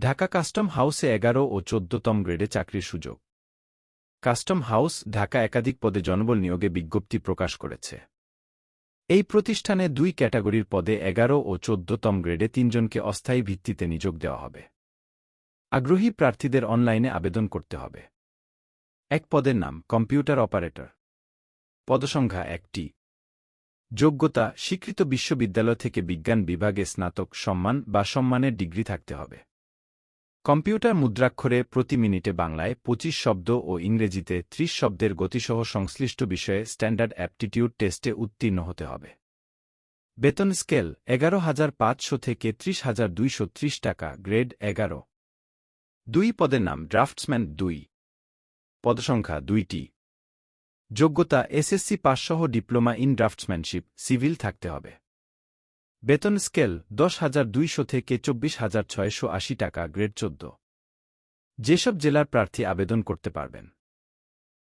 Dhaka custom হাউসে এগারো ও চোদ্দতম গ্রেডে চাকরির সুযোগ। কাস্টম হাউস ঢাকা একাধিক পদে জনবল নিয়োগে বিজ্ঞপ্তি প্রকাশ করেছে। এই প্রতিষ্ঠানে দুই ক্যাটাগরির পদে এগারো ও চোদ্দতম গ্রেডে তিনজনকে অস্থায়ী ভিত্তিতে নিযোগ দেওয়া হবে। আগ্রহী প্রার্থীদের অনলাইনে আবেদন করতে হবে। এক পদের নাম, কম্পিউটার অপারেটর। পদসংখ্যা একটি। যোগ্যতা, স্বীকৃত বিশ্ববিদ্যালয় থেকে বিজ্ঞান বিভাগে স্নাতক সম্মান বা সম্মানের ডিগ্রি থাকতে হবে। কম্পিউটার মুদ্রাক্ষরে প্রতি মিনিটে বাংলায় ২৫ শব্দ ও ইংরেজিতে ৩০ শব্দের গতিসহ সংশ্লিষ্ট বিষয়ে স্ট্যান্ডার্ড অ্যাপটিটিউড টেস্টে উত্তীর্ণ হতে হবে। বেতন স্কেল এগারো হাজার পাঁচশো থেকে ত্রিশ হাজার দুইশো ত্রিশ টাকা, গ্রেড এগারো। দুই পদের নাম ড্রাফটসম্যান দুই। পদসংখ্যা দুইটি। যোগ্যতা এসএসসি পাসসহ ডিপ্লোমা ইন ড্রাফটসম্যানশিপ, সিভিল থাকতে হবে। বেতন স্কেল দশ হাজার দুইশো থেকে চব্বিশ হাজার ছয়শো আশি টাকা, গ্রেড চোদ্দ। যেসব জেলার প্রার্থী আবেদন করতে পারবেন।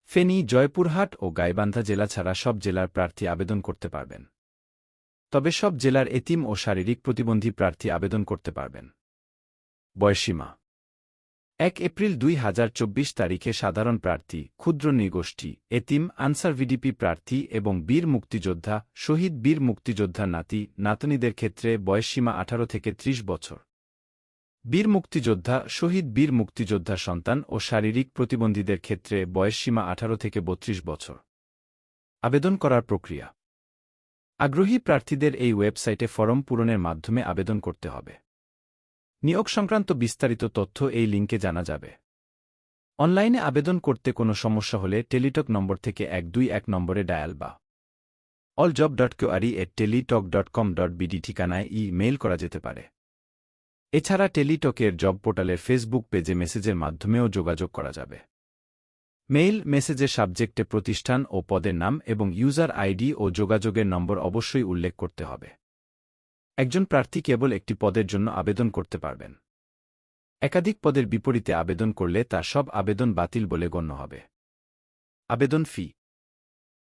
ফেনী, জয়পুরহাট ও গাইবান্ধা জেলা ছাড়া সব জেলার প্রার্থী আবেদন করতে পারবেন। তবে সব জেলার এতিম ও শারীরিক প্রতিবন্ধী প্রার্থী আবেদন করতে পারবেন। বয়সীমা এক এপ্রিল দুই হাজার চব্বিশ তারিখে সাধারণ প্রার্থী ক্ষুদ্র নৃগোষ্ঠী, এতিম, আনসার ভিডিপি প্রার্থী এবং বীর মুক্তিযোদ্ধা, শহীদ বীর মুক্তিযোদ্ধা নাতি, নাতনিদের ক্ষেত্রে বয়সসীমা আঠারো থেকে ত্রিশ বছর। বীর মুক্তিযোদ্ধা, শহীদ বীর মুক্তিযোদ্ধা সন্তান ও শারীরিক প্রতিবন্ধীদের ক্ষেত্রে বয়সসীমা আঠারো থেকে বত্রিশ বছর। আবেদন করার প্রক্রিয়া। আগ্রহী প্রার্থীদের এই ওয়েবসাইটে ফরম পূরণের মাধ্যমে আবেদন করতে হবে। নিয়োগ সংক্রান্ত বিস্তারিত তথ্য এই লিঙ্কে জানা যাবে। অনলাইনে আবেদন করতে কোনো সমস্যা হলে টেলিটক নম্বর থেকে এক দুই এক নম্বরে ডায়াল বা all job dot query at Teletalk dot com dot BD ঠিকানায় ই মেইল করা যেতে পারে। এছাড়া টেলিটকের জব পোর্টালের ফেসবুক পেজে মেসেজের মাধ্যমেও যোগাযোগ করা যাবে। মেইল মেসেজের সাবজেক্টে প্রতিষ্ঠান ও পদের নাম এবং ইউজার আইডি ও যোগাযোগের নম্বর অবশ্যই উল্লেখ করতে হবে। একজন প্রার্থী কেবল একটি পদের জন্য আবেদন করতে পারবেন। একাধিক পদের বিপরীতে আবেদন করলে তা সব আবেদন বাতিল বলে গণ্য হবে। আবেদন ফি।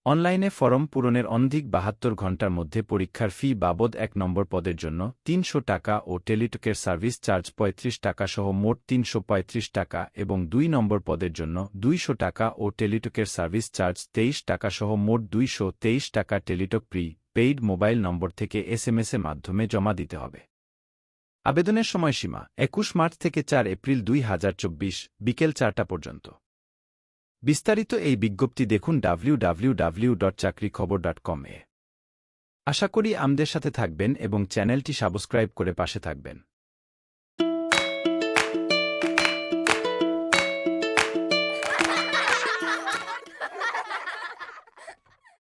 অনলাইনে ফরম পূরণের অনধিক বাহাত্তর ঘণ্টার মধ্যে পরীক্ষার ফি বাবদ এক নম্বর পদের জন্য তিনশো টাকা ও টেলিটকের সার্ভিস চার্জ পঁয়ত্রিশ টাকা সহ মোট তিনশো পঁয়ত্রিশ টাকা এবং দুই নম্বর পদের জন্য দুইশো টাকা ও টেলিটকের সার্ভিস চার্জ তেইশ টাকা সহ মোট দুইশ তেইশ টাকা Teletalk prepaid mobile number থেকে এসএমএসের মাধ্যমে জমা দিতে হবে। আবেদনের সময়সীমা একুশ মার্চ থেকে চার এপ্রিল দুই হাজার চব্বিশ, বিকেল চারটা পর্যন্ত। বিস্তারিত এই বিজ্ঞপ্তি দেখুন ডাব্লিউ ডট চাকরি খবর ডট কম এ। আশা করি আমাদের সাথে থাকবেন এবং চ্যানেলটি সাবস্ক্রাইব করে পাশে থাকবেন।